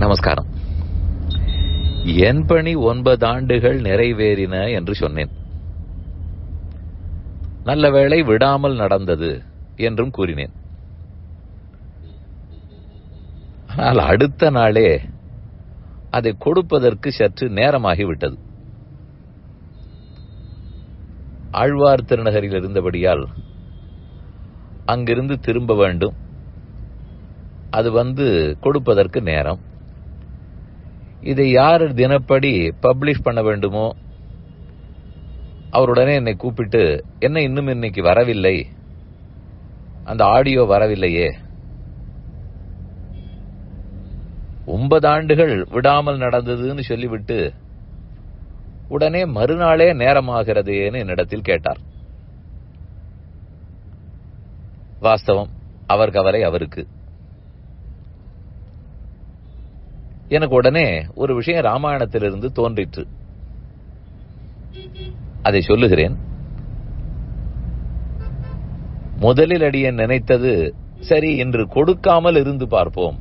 நமஸ்காரம். என் பணி ஒன்பது ஆண்டுகள் நிறைவேறின என்று சொன்னேன். நல்ல வேளை விடாமல் நடந்தது என்றும் கூறினேன். ஆனால் அடுத்த நாளே அதை கொடுப்பதற்கு சற்று நேரமாகிவிட்டது. ஆழ்வார் திருநகரில் இருந்தபடியால் அங்கிருந்து திரும்ப வேண்டும். அது வந்து கொடுப்பதற்கு நேரம். இதை யார் தினப்படி பப்ளிஷ் பண்ண வேண்டுமோ அவருடனே என்னை கூப்பிட்டு என்ன இன்னும் இன்னைக்கு வரவில்லை? அந்த ஆடியோ வரவில்லையே? ஒன்பது ஆண்டுகள் விடாமல் நடந்ததுன்னு சொல்லிவிட்டு உடனே மறுநாளே நேரமாகிறதேன்னு என்னிடத்தில் கேட்டார். வாஸ்தவம் அவர் கவலை அவருக்கு. எனக்கு உடனே ஒரு விஷயம் ராமாயணத்திலிருந்து தோன்றிற்று. அதை சொல்லுகிறேன். முதலில் அடியன் நினைத்தது சரி இன்று கொடுக்காமல் இருந்து பார்ப்போம்.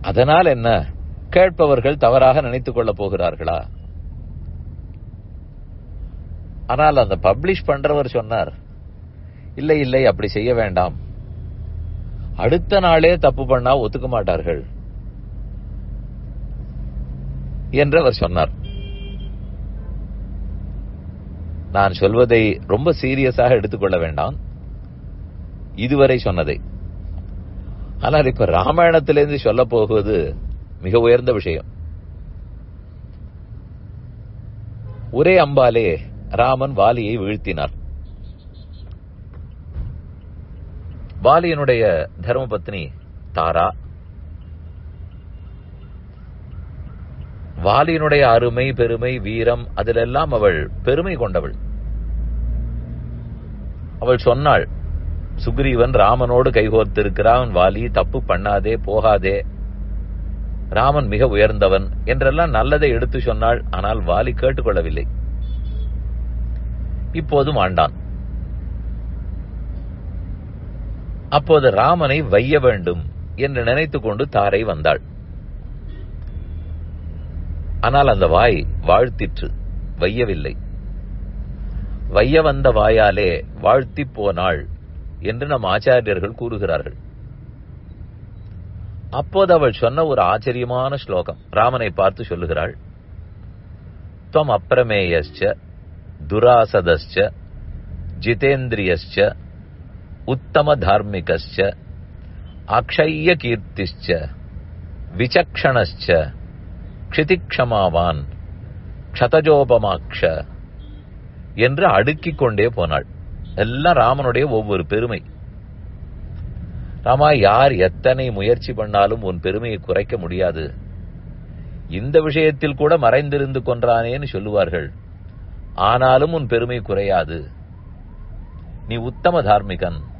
அதனால் என்ன? கேட்பவர்கள் தவறாக நினைத்துக் கொள்ளப் போகிறார்களா? ஆனால் அந்த பப்ளிஷ் பண்றவர் சொன்னார் இல்லை இல்லை அப்படி செய்ய வேண்டாம். அடுத்த நாளே தப்பு பண்ணா ஒத்துக்க மாட்டார்கள் என்று அவர் சொன்னார். நான் சொல்வதை ரொம்ப சீரியஸாக எடுத்துக்கொள்ள வேண்டாம். இதுவரை சொன்னதை. ஆனால் இப்ப ராமாயணத்திலிருந்து சொல்ல போகுவது மிக உயர்ந்த விஷயம். ஒரே அம்பாலே ராமன் வாலியை வீழ்த்தினார். பாலியனுடைய தர்மபத்னி தாரா. வாலியனுடைய அருமை பெருமை வீரம் அதிலெல்லாம் அவள் பெருமை கொண்டவள். அவள் சொன்னாள் சுக்ரீவன் ராமனோடு கைகோர்த்திருக்கிறான் வாலி தப்பு பண்ணாதே போகாதே. ராமன் மிக உயர்ந்தவன் என்றெல்லாம் நல்லதை எடுத்து சொன்னாள் ஆனால் வாலி கேட்டுக்கொள்ளவில்லை. இப்போதும் ஆண்டான். அப்போது ராமனை வைய வேண்டும் என்று நினைத்துக் கொண்டு தாரை வந்தாள். ஆனால் அந்த வாய் வாழ்த்திற்று வையவில்லை. வைய வந்த வாயாலே வாழ்த்தி போனாள் என்று நம் ஆச்சாரியர்கள் கூறுகிறார்கள். அப்போது அவள் சொன்ன ஒரு ஆச்சரியமான ஸ்லோகம் ராமனை பார்த்து சொல்லுகிறாள். துவம் அப்பிரமேயஸ்ச துராசதஸ்ச ஜிதேந்திரியஸ்ச உத்தம தார்மிகச்ச அக்ஷய்ய கீர்த்திச்ச விசக்ஷணச்ச க்ஷிதிக்ஷமாவான் க்ஷதஜோபமாக்ஷ என்று அடுக்கிக் கொண்டே போனாள். எல்லாம் ராமனுடைய ஒவ்வொரு பெருமை. ராமா யார் எத்தனை முயற்சி பண்ணாலும் உன் பெருமையை குறைக்க முடியாது. இந்த விஷயத்தில் கூட மறைந்திருந்து கொன்றானேன்னு சொல்லுவார்கள். ஆனாலும் உன் பெருமை குறையாது. நீ உத்தம தார்மிகன்.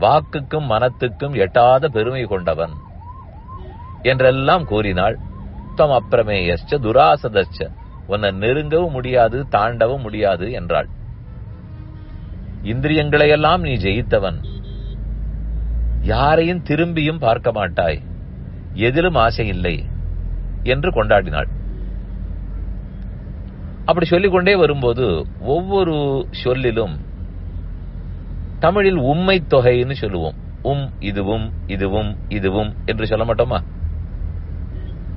வாக்குக்கும் மனத்துக்கும் எட்டாத பெருமை கொண்டவன். என்றெல்லாம் கூறினாள். தம் அப்பிரமேயச்ச துராசதச்ச உன்னை நெருங்கவும் முடியாது தாண்டவும் முடியாது என்றாள். இந்திரியங்களையெல்லாம் நீ ஜெயித்தவன். யாரையும் திரும்பியும் பார்க்க மாட்டாய். எதிலும் ஆசை இல்லை என்று கொண்டாடினாள். அப்படி சொல்லிக்கொண்டே வரும்போது ஒவ்வொரு சொல்லிலும் தமிழில் உண்மை தொகைன்னு சொல்லுவோம். உம் இதுவும் இதுவும் இதுவும் என்று சொல்ல மாட்டோமா?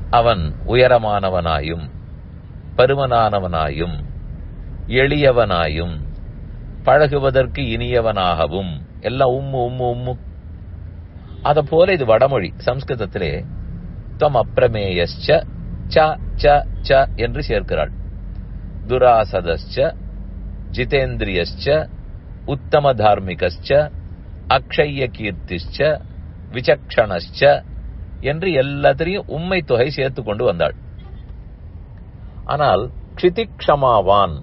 அவன் உயரமானவனாயும் பருமனானவனாயும் எளியவனாயும் பழகுவதற்கு இனியவனாகவும் எல்லாம் உம்மு உம்மு உம்மு அத போல இது வடமொழி சம்ஸ்கிருதத்திலே தம் அப்பிரமேயச்ச ச ச ச என்று சேர்க்கிறாள். துராசதஸ்ச ஜிதேந்திரியஸ்ச உத்தம தார்மிகஸ்ச அக்ஷய்ய கீர்த்திச்ச விசக்ஷணஸ்ச என்று எல்லாத்திலையும் உண்மை தொகை சேர்த்து கொண்டு வந்தாள். ஆனால் க்ஷிதிக்ஷமாவான்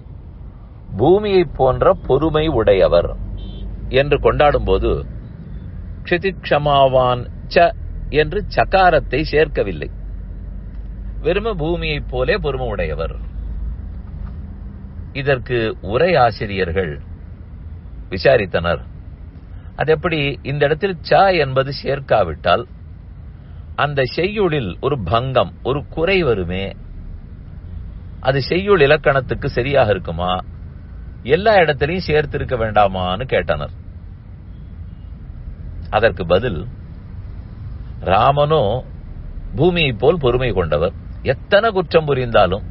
பூமியை போன்ற பொறுமை உடையவர் என்று கொண்டாடும் போது க்ஷிதிக்ஷமாவான் ச என்று சகாரத்தை சேர்க்கவில்லை. வெறும பூமியைப் போலே பொறுமை உடையவர். இதற்கு உரை ஆசிரியர்கள் விசாரித்தனர். அது எப்படி இந்த இடத்தில் ச என்பது சேர்க்காவிட்டால் அந்த செய்யுளில் ஒரு பங்கம் ஒரு குறை வருமே? அது செய்யுள் இலக்கணத்துக்கு சரியாக இருக்குமா? எல்லா இடத்திலையும் சேர்த்திருக்க வேண்டாமான்னு கேட்டனர். அதற்கு பதில் ராமனோ பூமியை போல் பொறுமை கொண்டவர். எத்தனை குற்றம் புரிந்தாலும்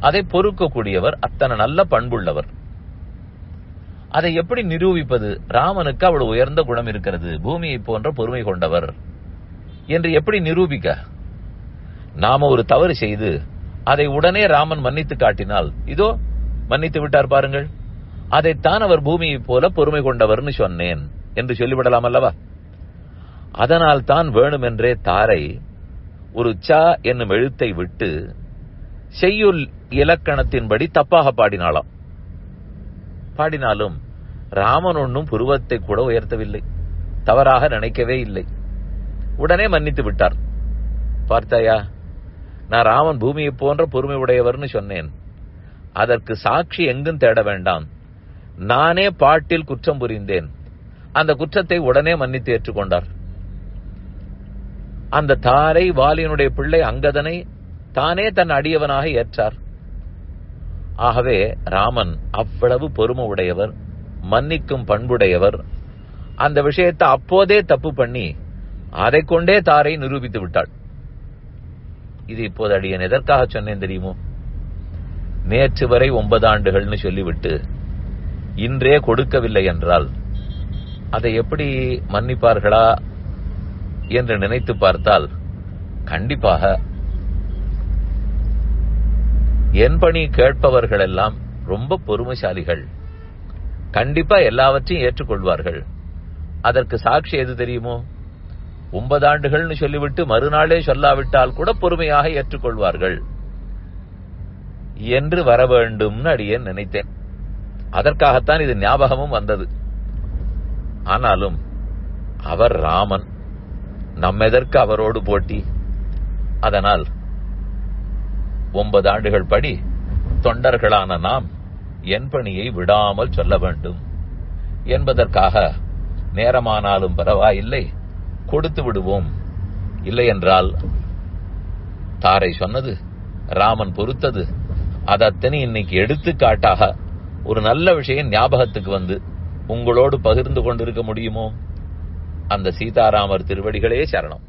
அதை பொறுக்கக்கூடியவர் அத்தனை நல்ல பண்புள்ளவர். அதை எப்படி நிரூபிப்பது? ராமனுக்கு அவ்வளவு உயர்ந்த குணம் இருக்கிறது. பூமியை போன்ற பொறுமை கொண்டவர். என்று எப்படி நிரூபிக்க? நாம ஒரு தவறு செய்து அதை உடனே ராமன் மன்னித்து காட்டினால் இதோ மன்னித்து விட்டார் பாருங்கள். அதைத்தான் அவர் பூமியை போல பொறுமை கொண்டவர்னு சொன்னேன் என்று சொல்லிவிடலாம் அல்லவா? அதனால் தான் வேணுமென்றே தாரை ஒரு ச என்னும் எழுத்தை விட்டு செய்யுள் இலக்கணத்தின்படி தப்பாக பாடினாளாம். பாடினாலும் ராமன் ஒன்னும் புருவத்தை கூட உயர்த்தவில்லை. தவறாக நினைக்கவே இல்லை. உடனே மன்னித்து விட்டார். பார்த்தாயா நான் ராமன் பூமியை போன்ற பொறுமை உடையவர்னு சொன்னேன். அதற்கு சாட்சி எங்கும் தேட வேண்டாம். நானே பாட்டில் குற்றம் புரிந்தேன். அந்த குற்றத்தை உடனே மன்னித்து ஏற்றுக்கொண்டார். அந்த தாரை வாலியனுடைய பிள்ளை அங்கதனை தானே தன் அடியவனாக ஏற்றார். ஆகவே ராமன் அவ்வளவு பொறுமை உடையவர் மன்னிக்கும் பண்புடையவர். அந்த விஷயத்தை அப்போதே தப்பு பண்ணி அதை கொண்டே தாரை நிரூபித்து விட்டாள். இது இப்போது அடியன் எதற்காக சொன்னேன் தெரியுமோ? நேற்று வரை ஒன்பது ஆண்டுகள்னு சொல்லிவிட்டு இன்றே கொடுக்கவில்லை என்றால் அதை எப்படி மன்னிப்பார்களா என்று நினைத்து பார்த்தால் கண்டிப்பாக என் பணி கேட்பவர்கள் எல்லாம் ரொம்ப பொறுமைசாலிகள். கண்டிப்பா எல்லாவற்றையும் ஏற்றுக்கொள்வார்கள். அதற்கு சாட்சி எது தெரியுமோ? ஒன்பது ஆண்டுகள்னு சொல்லிவிட்டு மறுநாளே சொல்லாவிட்டால் கூட பொறுமையாக ஏற்றுக்கொள்வார்கள். என்று வர வேண்டும்னு அடியேன் நினைத்தேன். அதற்காகத்தான் இது ஞாபகமும் வந்தது. ஆனாலும் அவர் ராமன். நம்மெதற்கு அவரோடு போட்டி? அதனால் ஒன்பது ஆண்டுகள் படி தொண்டர்களான நாம் என் பணியை விடாமல் சொல்ல வேண்டும். என்பதற்காக நேரமானாலும் பரவாயில்லை கொடுத்து விடுவோம். இல்லை என்றால் தாரை சொன்னது ராமன் பொறுத்தது. அதத்தனை இன்னைக்கு எடுத்துக்காட்டாக ஒரு நல்ல விஷயம் ஞாபகத்துக்கு வந்து உங்களோடு பகிர்ந்து கொண்டிருக்க முடியுமோ? அந்த சீதாராமர் திருவடிகளே சரணம்.